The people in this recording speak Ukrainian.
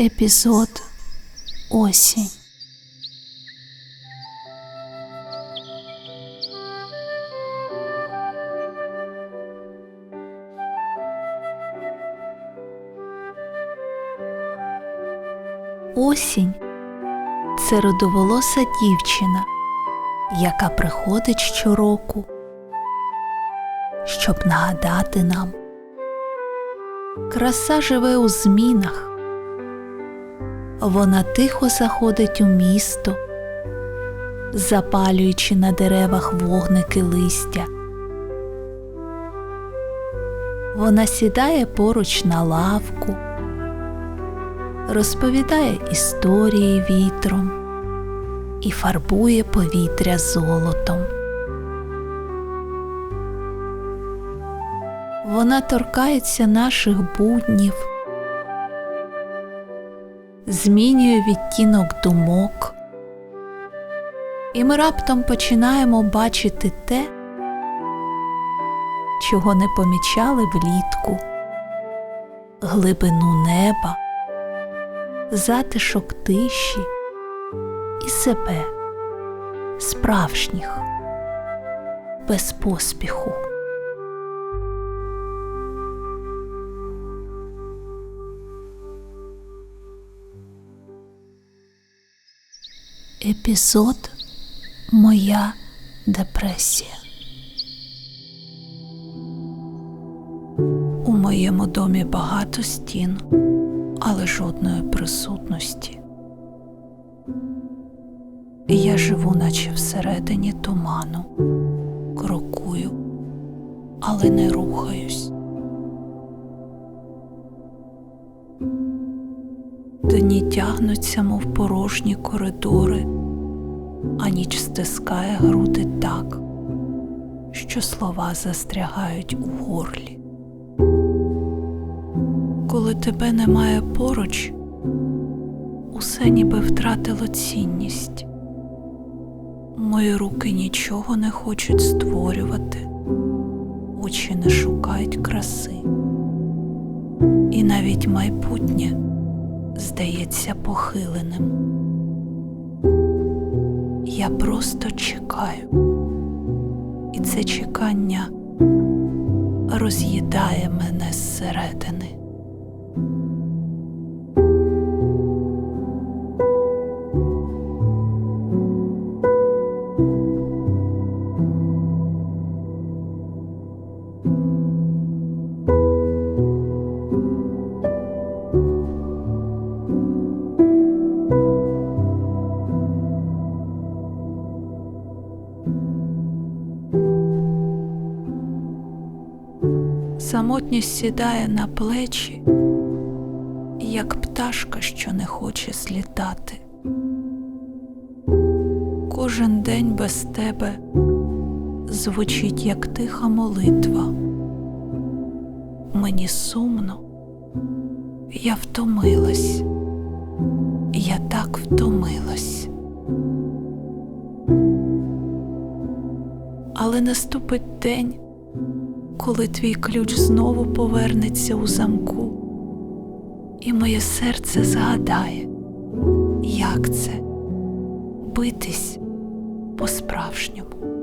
Епізод Осінь. Осінь це родоволоса дівчина, яка приходить щороку, щоб нагадати нам. Краса живе у змінах. Вона тихо заходить у місто, запалюючи на деревах вогники листя. Вона сідає поруч на лавку, розповідає історії вітром і фарбує повітря золотом. Вона торкається наших буднів, змінює відтінок думок, і ми раптом починаємо бачити те, чого не помічали влітку, глибину неба, затишок тиші і себе, справжніх, без поспіху. Епізод Моя депресія. У моєму домі багато стін, але жодної присутності. Я живу, наче всередині туману, крокую, але не рухаюсь. Дні тягнуться, мов порожні коридори, а ніч стискає груди так, що слова застрягають у горлі. Коли тебе немає поруч, усе ніби втратило цінність. Мої руки нічого не хочуть створювати, очі не шукають краси, і навіть майбутнє здається похиленим. Я просто чекаю, і це чекання роз'їдає мене зсередини. Самотність сідає на плечі, як пташка, що не хоче злітати. Кожен день без тебе звучить, як тиха молитва. Мені сумно, я втомилась, я так втомилась. Але наступить день коли твій ключ знову повернеться у замку, і моє серце згадає, як це битись по-справжньому.